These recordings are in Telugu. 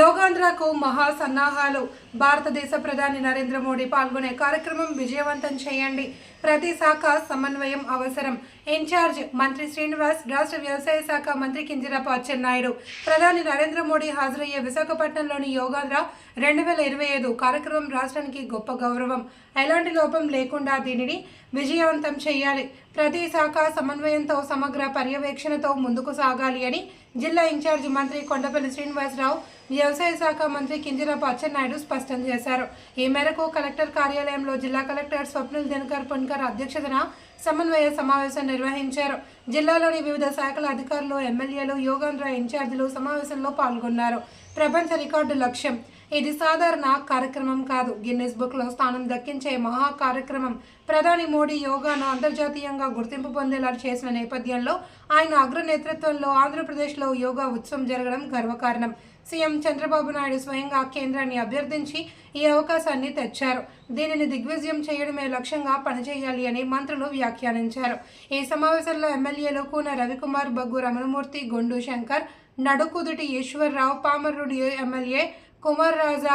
యోగాంధ్రకు మహా సన్నాహాలు. భారతదేశ ప్రధాని నరేంద్ర మోడీ పాల్గొనే కార్యక్రమం విజయవంతం చేయండి. ప్రతి శాఖ సమన్వయం అవసరం. ఇన్ఛార్జ్ మంత్రి శ్రీనివాస్ రాష్ట్ర వ్యవసాయ శాఖ మంత్రి కింజరాపు అచ్చెన్నాయుడు ప్రధాని నరేంద్ర మోడీ హాజరయ్యే విశాఖపట్నంలోని యోగాంధ్ర రెండు వేల ఇరవై ఐదు కార్యక్రమం రాష్ట్రానికి గొప్ప గౌరవం. ఎలాంటి లోపం లేకుండా దీనిని విజయవంతం చేయాలి. ప్రతి శాఖ సమన్వయంతో సమగ్ర పర్యవేక్షణతో ముందుకు సాగాలి అని జిల్లా ఇన్ఛార్జ్ మంత్రి కొండపల్లి శ్రీనివాసరావు వ్యవసాయ శాఖ మంత్రి కింజరాపు అచ్చెన్నాయుడు స్పష్టం చేశారు. ఈ మేరకు కలెక్టర్ కార్యాలయంలో జిల్లా కలెక్టర్ స్వప్నిల్ దినకర్ పున్కర్ అధ్యక్షతన సమన్వయ సమావేశం నిర్వహించారు. జిల్లాలోని వివిధ శాఖల అధికారులు ఎమ్మెల్యేలు యోగాంధ్ర ఇన్ఛార్జీలు సమావేశంలో పాల్గొన్నారు. ప్రపంచ రికార్డు లక్ష్యం. ఇది సాధారణ కార్యక్రమం కాదు. గిన్నెస్ బుక్లో స్థానం దక్కించే మహా కార్యక్రమం ప్రధాని మోడీ యోగాను అంతర్జాతీయంగా గుర్తింపు పొందేలా చేసిన నేపథ్యంలో ఆయన అగ్ర నేతృత్వంలో ఆంధ్రప్రదేశ్లో యోగా ఉత్సవం జరగడం గర్వకారణం. సీఎం చంద్రబాబు నాయుడు స్వయంగా కేంద్రాన్ని అభ్యర్థించి ఈ అవకాశాన్ని తెచ్చారు. దీనిని దిగ్విజయం చేయడమే లక్ష్యంగా పనిచేయాలి అని మంత్రులు వ్యాఖ్యానించారు. ఈ సమావేశంలో ఎమ్మెల్యే ఎమ్మెల్యేలు Koona Ravikumar Baggu Ramanamurthy Gondu Shankar నడుకుదుటి Eswararao పామరుడి MLA Kumar Raja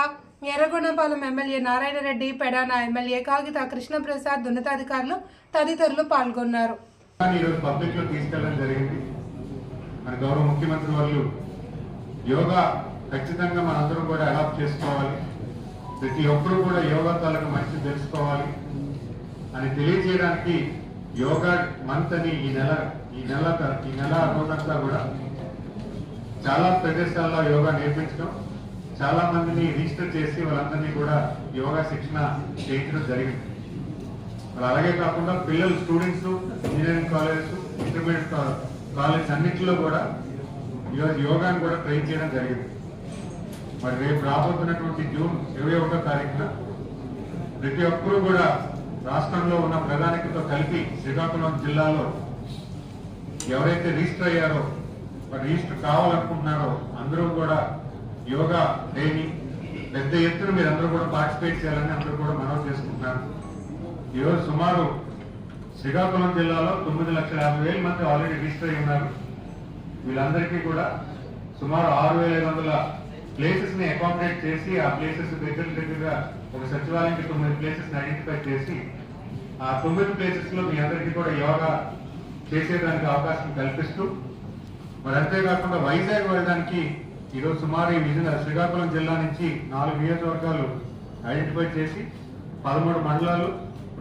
Yerragondapalem MLA Narayanareddy Pedana MLA Kagitha Krishnaprasad ఉన్నతాధికారులు తదితరులు పాల్గొన్నారు. ఈరోజు పబ్లిక్ తీసుకెళ్ళడం జరిగింది. మన గౌరవ ముఖ్యమంత్రి వాళ్ళు యోగా ఖచ్చితంగా మనందరం కూడా అడాప్ట్ చేసుకోవాలి. ప్రతి ఒక్కరూ కూడా యోగా తాలకు మంచి తెలుసుకోవాలి. అని తెలియజేయడానికి యోగా మంత్ అని ఈ నెల ఈ నెల ఈ నెల రోజంతా కూడా చాలా ప్రదేశాల్లో యోగా నేర్పించడం చాలా మందిని రిజిస్టర్ చేసి వాళ్ళందరినీ కూడా యోగా శిక్షణ చేయించడం జరిగింది. మరి అలాగే కాకుండా పిల్లలు students engineering colleges intermediate college అన్నింటిలో కూడా ఈరోజు యోగాని కూడా ట్రైన్ చేయడం జరిగింది. మరి రేపు రాబోతున్నటువంటి జూన్ ఇరవై ఒకటో తారీఖున ప్రతి ఒక్కరూ కూడా రాష్ట్రంలో ఉన్న ప్రధానికతో కలిపి శ్రీకాకుళం జిల్లాలో ఎవరైతే రిజిస్టర్ అయ్యారో రిజిస్టర్ కావాలనుకుంటున్నారో అందరూ కూడా యోగా డేని పెద్ద ఎత్తున మీరు అందరూ కూడా పార్టిసిపేట్ చేయాలని అందరూ కూడా మనవి చేసుకుంటున్నారు. ఈరోజు సుమారు శ్రీకాకుళం జిల్లాలో తొమ్మిది లక్షల యాభై వేల మంది ఆల్రెడీ రిజిస్టర్ అయి ఉన్నారు వీళ్ళందరికీ కూడా సుమారు ఆరు వేల ఐదు వందల ప్లేసెస్ని అకామిడేట్ చేసి ఆ ప్లేసెస్ దగ్గర దగ్గరగా ఒక సచివాలయంకి తొమ్మిది ప్లేసెస్ని ఐడెంటిఫై చేసి ఆ తొమ్మిది ప్లేసెస్లో మీ అందరికీ కూడా యోగా చేసేదానికి అవకాశం కల్పిస్తూ మరి అంతేకాకుండా వైజాగ్ వెళ్ళడానికి ఈరోజు సుమారు ఈ విజయ శ్రీకాకుళం జిల్లా నుంచి నాలుగు నియోజకవర్గాలు ఐడెంటిఫై చేసి పదమూడు మండలాలు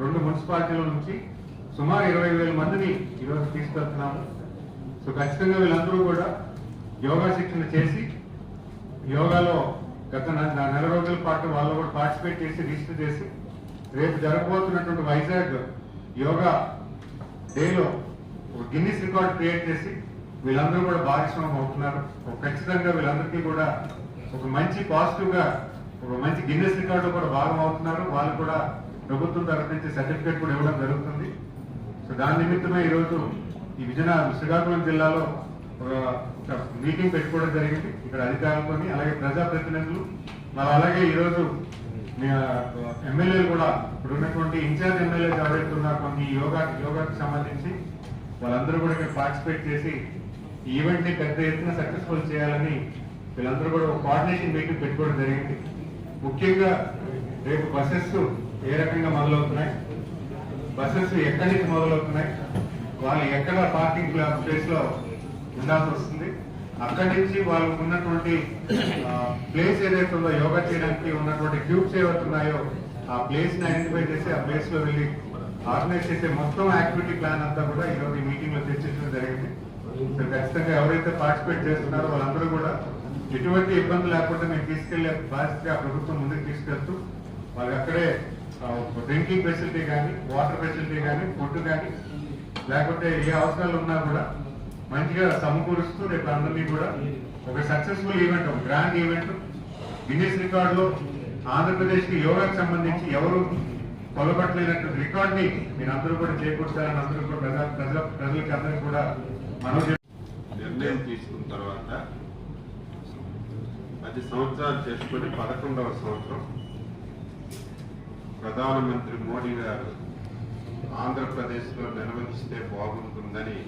రెండు మున్సిపాలిటీల నుంచి సుమారు ఇరవై వేల మందిని ఈరోజు తీసుకెళ్తున్నాము. సో ఖచ్చితంగా వీళ్ళందరూ కూడా యోగా శిక్షణ చేసి యోగాలో గత నెల రోజుల పాటు వాళ్ళు కూడా పార్టిసిపేట్ చేసి రిజిస్టర్ చేసి రేపు జరగబోతున్నటువంటి వైజాగ్ యోగా డేలో ఒక గిన్నిస్ రికార్డ్ క్రియేట్ చేసి వీళ్ళందరూ కూడా భాగస్వామ్యం అవుతున్నారు. ఒక ఖచ్చితంగా వీళ్ళందరికీ కూడా ఒక మంచి పాజిటివ్గా ఒక మంచి గిన్నెస్ రికార్డు కూడా భాగం అవుతున్నారు. వాళ్ళు కూడా ప్రభుత్వం తరఫు నుంచి సర్టిఫికేట్ కూడా ఇవ్వడం జరుగుతుంది. సో దాని నిమిత్తమే ఈరోజు ఈ విజయనగరం శ్రీకాకుళం జిల్లాలో ఒక మీటింగ్ పెట్టుకోవడం జరిగింది. ఇక్కడ అధికారులతో అలాగే ప్రజాప్రతినిధులు మరి అలాగే ఈరోజు మీ, ఎమ్మెల్యేలు కూడా ఇప్పుడు ఉన్నటువంటి ఇన్ఛార్జ్ ఎమ్మెల్యే ఎవరైతే ఉన్నారు కొన్ని యోగా యోగాకి సంబంధించి వాళ్ళందరూ కూడా ఇక్కడ పార్టిసిపేట్ చేసి ఈ పెద్ద ఎత్తున సక్సెస్ఫుల్ చేయాలని వీళ్ళందరూ కూడా ఒక కోఆర్డినేషన్ మీటింగ్ పెట్టుకోవడం జరిగింది. ముఖ్యంగా రేపు బస్సెస్ ఏ రకంగా మొదలవుతున్నాయి? బస్సెస్ ఎక్కడి నుంచి మొదలవుతున్నాయి? వాళ్ళు ఎక్కడ పార్కింగ్ ప్లేస్లో ఉండాల్సి వస్తుంది అక్కడి నుంచి వాళ్ళకు ఉన్నటువంటి ప్లేస్ ఏదైతే ఉందో యోగా చేయడానికి ఉన్నటువంటి ట్యూబ్స్ ఏవైతే ఉన్నాయో ఆ ప్లేస్ని ఐడెంటిఫై చేసి ఆ ప్లేస్లో వెళ్ళి ఆర్గనైజ్ చేసే మొత్తం యాక్టివిటీ ప్లాన్ అంతా కూడా ఈ రోజు మీటింగ్లో చర్చించడం జరిగింది. ఖచ్చితంగా ఎవరైతే పార్టిసిపేట్ చేస్తున్నారో వాళ్ళందరూ కూడా ఎటువంటి ఇబ్బంది లేకుండా మేము తీసుకెళ్ళే బాధ్యతగా ప్రభుత్వం ముందుకు తీసుకెళ్తూ వాళ్ళకి అక్కడే డ్రింకింగ్ ఫెసిలిటీ కానీ వాటర్ ఫెసిలిటీ కానీ ఫుడ్ కానీ లేకపోతే ఏ అవసరాలు ఉన్నా కూడా మంచిగా సమకూరుస్తూ రేపు అందరినీ కూడా ఒక సక్సెస్ఫుల్ ఈవెంట్ ఒక గ్రాండ్ ఈవెంట్ గిన్నెస్ రికార్డులో ఆంధ్రప్రదేశ్కి యోగాకు సంబంధించి ఎవరు కొలబట్టలేనటువంటి రికార్డ్ని మీరు అందరూ కూడా చేకూర్చాలని అందరూ కూడా ప్రజా ప్రజల ప్రజలకి అందరికీ కూడా మనవి నిర్ణయం తీసుకున్న తర్వాత పది సంవత్సరాలు చేసుకుని పదకొండవ సంవత్సరం ప్రధానమంత్రి మోడీ గారు ఆంధ్రప్రదేశ్లో నిర్వహిస్తే బాగుంటుందని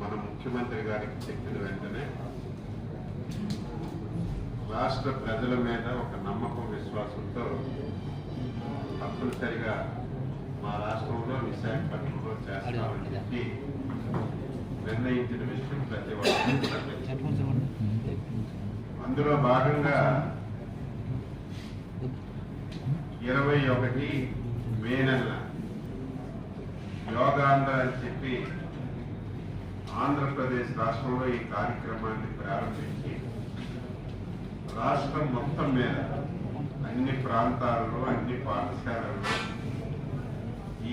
మన ముఖ్యమంత్రి గారికి చెప్పిన వెంటనే రాష్ట్ర ప్రజల మీద ఒక నమ్మకం విశ్వాసంతో తప్పనిసరిగా మా రాష్ట్రంలో విశాఖపట్నంలో చేస్తామని చెప్పి నిర్ణయించిన విషయం ప్రతి ఒక్కరికి అందులో భాగంగా ఇరవై ఒకటి మే నెల యోగాంధ్ర అని చెప్పి ఆంధ్రప్రదేశ్ రాష్ట్రంలో ఈ కార్యక్రమాన్ని ప్రారంభించి రాష్ట్రం మొత్తం మీద అన్ని ప్రాంతాలలో అన్ని పాఠశాలల్లో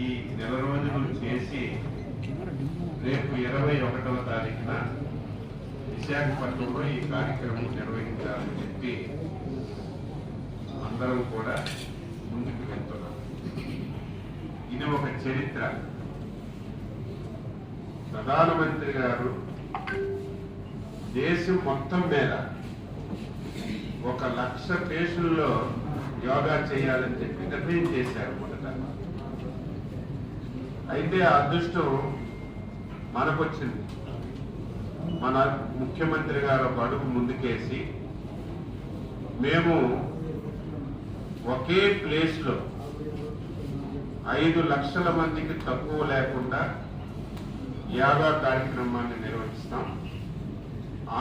ఈ నెల రోజులు చేసి రేపు ఇరవై ఒకటవ తారీఖున విశాఖపట్నంలో ఈ కార్యక్రమం నిర్వహించాలని చెప్పి అందరం కూడా ముందుకు వెళ్తున్నాం. ఇది ఒక చరిత్ర. ప్రధానమంత్రి గారు దేశం మొత్తం మీద ఒక లక్ష పేషుల్లో యోగా చేయాలని చెప్పి నిర్ణయం చేశారు మొదట. అయితే ఆ అదృష్టం మనకొచ్చింది. మన ముఖ్యమంత్రి గారు ఒక అడుగు ముందుకేసి మేము ఒకే ప్లేస్లో ఐదు లక్షల మందికి తక్కువ లేకుండా యోగా కార్యక్రమాన్ని నిర్వహిస్తాం.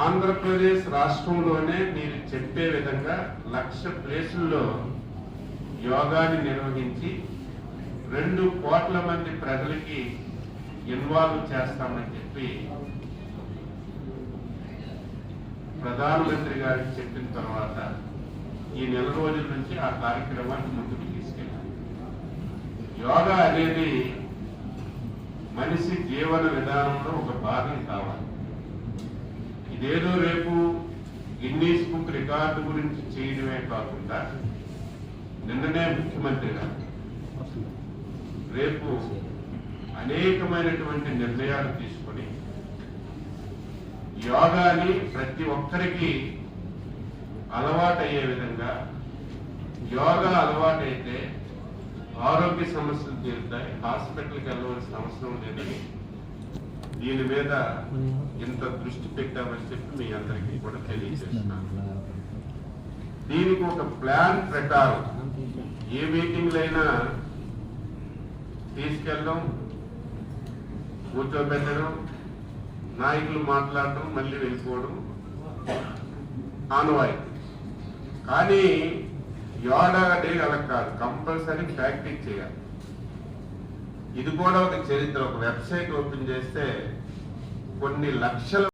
ఆంధ్రప్రదేశ్ రాష్ట్రంలోనే మీరు చెప్పే విధంగా లక్ష ప్లేసుల్లో యోగాని నిర్వహించి రెండు కోట్ల మంది ప్రజలకి ఇన్వాల్వ్ చేస్తామని చెప్పి ప్రధానమంత్రి గారికి చెప్పిన తర్వాత ఈ నెల రోజుల నుంచి ఆ కార్యక్రమాన్ని ముందుకు తీసుకెళ్ళాలి యోగా అనేది మనిషి జీవన విధానంలో ఒక భాగం కావాలి. ఇదేదో రేపు గిన్నీస్ బుక్ రికార్డు గురించి చేయడమే కాకుండా నిన్ననే ముఖ్యమంత్రి గారు రేపు అనేకమైనటువంటి నిర్ణయాలు తీసుకొని యోగాని ప్రతి ఒక్కరికి అలవాటయ్యే విధంగా యోగా అలవాటైతే ఆరోగ్య సమస్యలు తీరుతాయి హాస్పిటల్కి వెళ్ళవలసిన అవసరం లేదని దీని మీద ఇంత దృష్టి పెట్టామని చెప్పి మీ అందరికీ కూడా తెలియజేస్తున్నాను. దీనికి ఒక ప్లాన్ ప్రకారం ఏ మీటింగ్లైనా తీసుకెళ్ళడం కూర్చోబెట్టడం నాయకులు మాట్లాడటం మళ్ళీ వెళ్ళిపోవడం ఆనవాయి కానీ యోగా డే అలా కాదు కంపల్సరీ ప్రాక్టీస్ చేయాలి. ఇది కూడా ఒక చరిత్ర. ఒక వెబ్సైట్ ఓపెన్ చేస్తే కొన్ని లక్షల